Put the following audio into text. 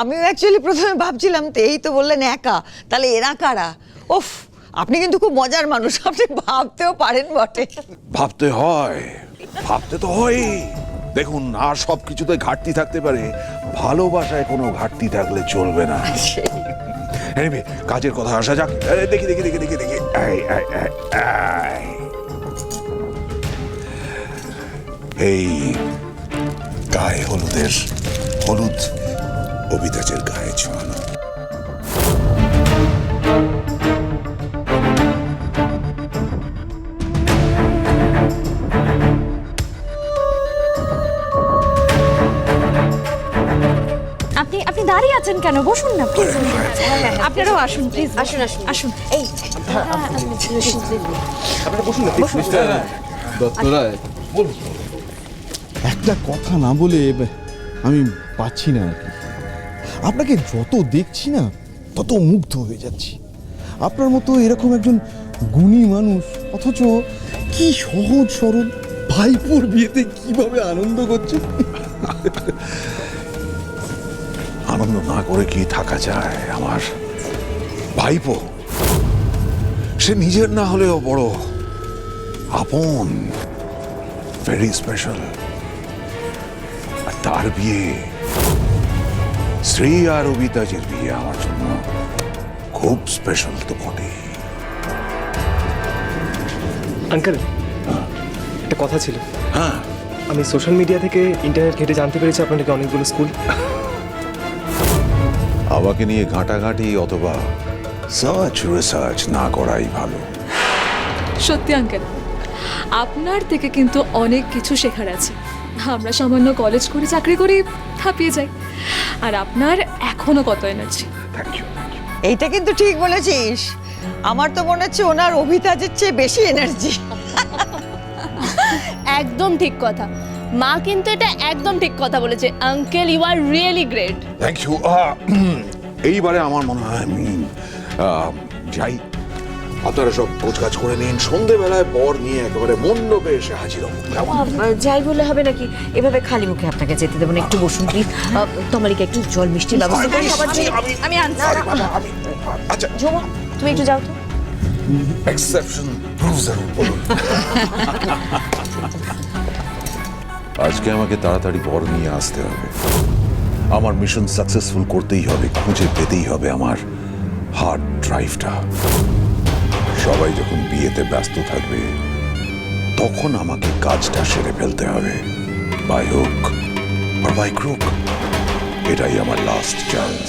আমিও অ্যাকচুয়ালি প্রথমে ভাবছিলাম তো এই তো বললেন একা, তাহলে এরা কারা? ওফ, আপনি কিন্তু খুব মজার মানুষ, আপনি ভাবতেও পারেন বটে। ভাবতে হয়, ভাবতে তো হয় দেখুন, আর সব কিছুতে ঘাটতি থাকতে পারে, ভালোবাসায় কোনো ঘাটতি থাকলে চলবে না। কাজের কথা আসা যাক। দেখি দেখি দেখি দেখি দেখি। এই গায়ে হলুদের, হলুদ অবিতাজের গায়ে ছোঁয়ানো। আপনি আপনি দাঁড়িয়ে আছেন কেন? বসুন না প্লিজ আপনারাও আসুন প্লিজ আসুন আসুন আসুন। এই দত্তরায় একটা কথা না বলে আমি পাচ্ছি না আর কি। আপনাকে যত দেখছি না, তত মুগ্ধ হয়ে যাচ্ছি। আপনার মতো এরকম একজন গুণী মানুষ, অথচ কি সহজ সরল ভাইপুর বিয়েতে কীভাবে আনন্দ করছে? আনন্দ না করে কি থাকা যায় আমার ভাইপো? সে নিজের না হলেও বড় আপন ভেরি স্পেশাল আর তার বিয়ে শ্রী আর অবিতাজের বিয়ে আমার জন্য খুব স্পেশাল তো বটে আঙ্কেল একটা কথা ছিল। হ্যাঁ। আমি সোশ্যাল মিডিয়া থেকে ইন্টারনেট ঘেটে জানতে পেরেছি আপনার নাকি অনেকগুলো স্কুল। আমাকে নিয়ে ঘাঁটাঘাঁটি অথবা সার্চ রিসার্চ না করাই ভালো। সত্যি আঙ্কেল আপনার থেকে কিন্তু অনেক কিছু শেখার আছে। আমরা সামান্য কলেজ করে চাকরি করি হাঁপিয়ে যাই। আর আপনার এখনও কত এনার্জি থ্যাংক ইউ এইটা কিন্তু ঠিক বলেছিস। আমার তো মনে হচ্ছে ওনার অভিতাজের চেয়ে বেশি এনার্জি একদম ঠিক কথা। মা কিন্তু এটা একদম ঠিক কথা বলেছে। Uncle you are really great thank you এইবারে আমার মনে হয় আমি যাই আপনারা সব কাজ করে নিন। সন্ধেবেলায় বর নিয়ে একেবারে মণ্ডপে এসে হাজির হব। কেমন? যাই বলে হবে নাকি? এভাবে খালি মুখে আপনাকে যেতে দেবো না। একটু বসুন প্লিজ। তোমালিকে একটু জল মিষ্টির ব্যবস্থা করি সবার আমি আনছি। আচ্ছা। ঝুমা তুমি একটু যাও তো। এক্সেপশন প্রুভস বলুন। আজকে আমাকে তাড়াতাড়ি বর নিয়ে আসতে হবে। আমার মিশন সাকসেসফুল করতেই হবে খুঁজে পেতেই হবে আমার হার্ড ড্রাইভটা সবাই যখন বিয়েতে ব্যস্ত থাকবে, তখন আমাকে কাজটা সেরে ফেলতে হবে। বাই হোক বাই ক্রুক, এটাই আমার লাস্ট চান্স